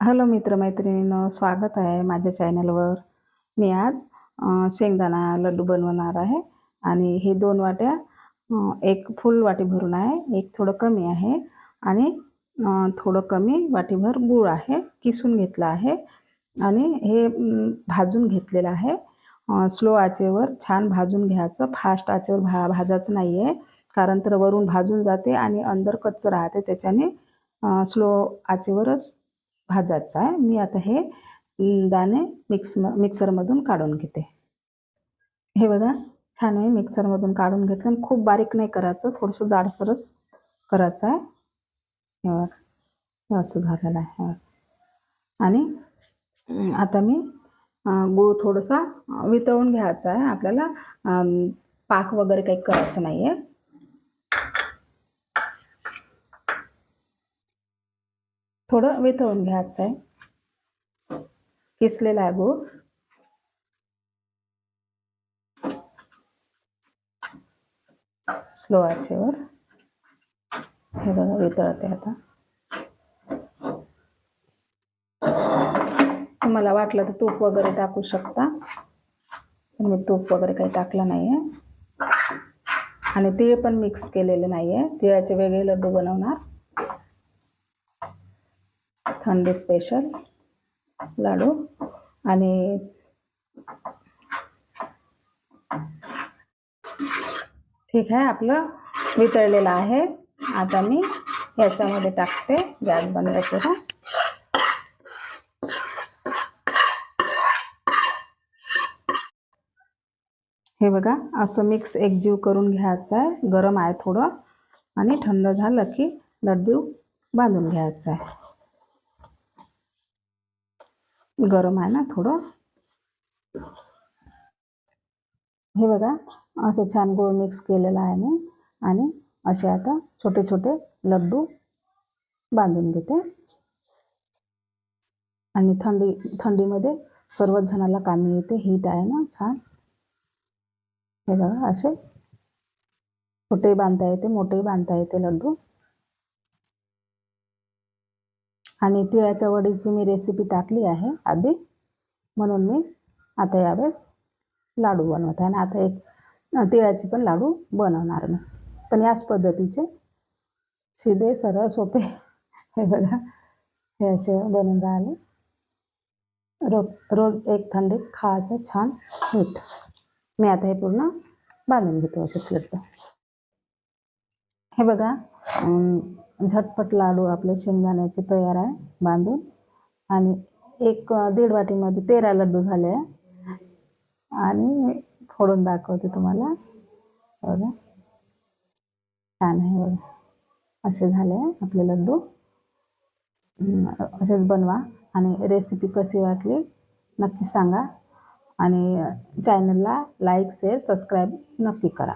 Hello मित्रमैत्रिणीनं स्वागत आहे माझ्या चॅनलवर. मी आज शेंगदाणा लड्डू बनवणार आहे आणि हे दोन वाट्या एक फुल वाटी भरून आहे एक थोडं कमी आहे आणि थोडं कमी वाटीभर गूळ आहे किसून घेतला आहे आणि हे भाजून घेतलेलं आहे. स्लो आचेवर छान भाजून घ्यायचं. फास्ट आचेवर भा भाजायचं नाही आहे कारण तर वरून भाजून जाते आणि अंदर कच्चं राहते त्याच्याने स्लो आचेवरच भाजायचं आहे. मी आता हे दाणे मिक्स मिक्सरमधून काढून घेते. हे बघा छान मी मिक्सरमधून काढून घेतलं आणि खूप बारीक नाही करायचं थोडंसं जाडसरच करायचं आहे. हे बघा हे असं झालेलं आहे. हे बघा. आणि आता मी गूळ थोडासा वितळून घ्यायचा आहे. आपल्याला पाक वगैरे काही करायचं नाही आहे थोडं वितळून घ्यायचं आहे किसलेला आहे गूळ. स्लो आचेवर. हे बघा वितळते आता. तुम्हाला वाटलं तर तूप वगैरे टाकू शकता पण मी तूप वगैरे काही टाकलं नाही आहे आणि तीळ पण मिक्स केलेले नाही आहे तिळाचे वेगळे लड्डू बनवणार. थंडी स्पेशल लाडू आणि ठीक आहे आपलं वितळलेलं आहे. आता मी याच्यामध्ये टाकते गॅस बंद करून. हे बघा असं मिक्स एकजीव करून घ्यायचं आहे. गरम आहे थोडं. आणि थंड झालं की लड्डू बांधून घ्यायचं आहे. गरम आहे ना थोडं. हे बघा असं छान गोळ मिक्स केलेलं आहे मी. आणि असे आता छोटे छोटे लड्डू बांधून घेते. आणि थंडी थंडीमध्ये सर्वच जणाला कामी येते हीट आहे ना छान. हे बघा असे छोटे बांधता येते मोठेही बांधता येते लड्डू. आणि तिळाच्या वडीची मी रेसिपी टाकली आहे आधी. म्हणून मी आता यावेळेस लाडू बनवत आहे आणि आता एक तिळाची पण लाडू बनवणार मी. पण याच पद्धतीचे शिदे सरळ सोपे हे बघा हे असे बनून राहिले. रो रोज एक थंडी खायचं छान मीठ. मी आता हे पूर्ण बांधून घेतो असे स्लिट हे बघा झटपट लाडू आपले शेंगदाण्याचे तयार आहे बांधून. आणि एक दीड वाटीमध्ये तेरा लड्डू झाले आहे. आणि फोडून दाखवते तुम्हाला. बघा. छान आहे बघा. असे झाले आपले लड्डू. असेच बनवा. आणि रेसिपी कशी वाटली नक्की सांगा. आणि चॅनलला लाईक शेअर सबस्क्राईब नक्की करा.